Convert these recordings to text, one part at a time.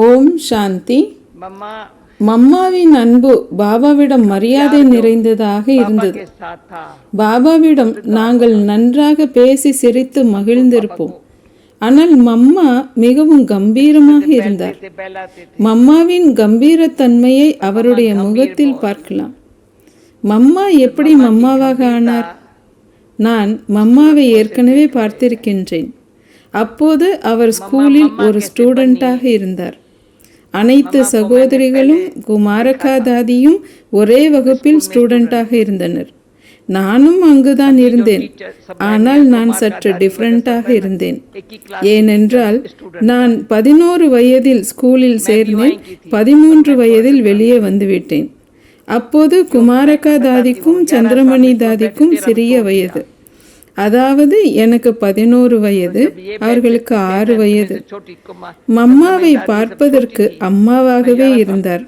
ஓம் சாந்தி. மம்மாவின் அன்பு பாபாவிடம் மரியாதை நிறைந்ததாக இருந்தது. பாபாவிடம் நாங்கள் நன்றாக பேசி சிரித்து மகிழ்ந்திருப்போம். ஆனால் மம்மா மிகவும் கம்பீரமாக இருந்தார். மம்மாவின் கம்பீரத்தன்மையை அவருடைய முகத்தில் பார்க்கலாம். மம்மா எப்படி மம்மாவாக ஆனார்? நான் மம்மாவை ஏற்கனவே பார்த்திருக்கின்றேன். அப்போது அவர் ஸ்கூலில் ஒரு ஸ்டூடெண்டாக இருந்தார். அனைத்து சகோதரிகளும் குமாரகாதாதியும் ஒரே வகுப்பில் ஸ்டூடெண்டாக இருந்தனர். நானும் அங்குதான் இருந்தேன். ஆனால் நான் சற்று டிஃப்ரெண்டாக இருந்தேன். ஏனென்றால் நான் பதினோரு வயதில் ஸ்கூலில் சேர்ந்தேன். பதிமூன்று வயதில் வெளியே வந்துவிட்டேன். அப்போது குமாரகா தாதிக்கும் சந்திரமணி தாதிக்கும் சிறிய வயது. அதாவது எனக்கு பதினோரு வயது அவர்களுக்கு ஆறு வயது. மம்மாவை பார்ப்பதற்கு அம்மாவாகவே இருந்தார்.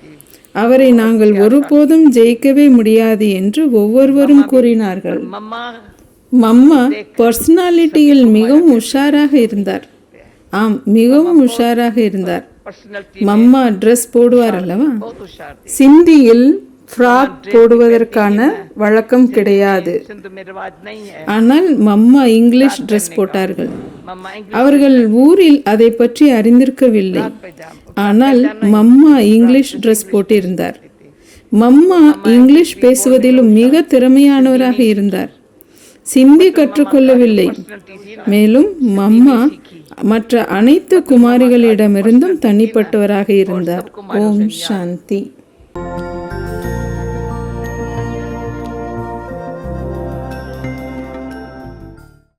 அவரை நாங்கள் ஒருபோதும் ஜெயிக்கவே முடியாது என்று ஒவ்வொருவரும் கூறினார்கள். மம்மா பர்சனாலிட்டியில் மிகவும் உஷாராக இருந்தார். ஆம் மிகவும் உஷாராக இருந்தார். மம்மா ட்ரெஸ் போடுவார் அல்லவா? சிந்தியில் ஃப்ராக் போடுவதற்கான வழக்கம் கிடையாது. ஆனால் மம்மா இங்கிலீஷ் ட்ரெஸ் போட்டார்கள். அவர்கள் ஊரில் அதை பற்றி அறிந்திருக்கவில்லை. ஆனால் மம்மா இங்கிலீஷ் ட்ரெஸ் போட்டிருந்தார். மம்மா இங்கிலீஷ் பேசுவதிலும் மிக திறமையானவராக இருந்தார். சிந்தி கற்றுக்கொள்ளவில்லை. மேலும் மம்மா மற்ற அனைத்து குமாரிகளிடமிருந்தும் தனிப்பட்டவராக இருந்தார். ஓம் சாந்தி.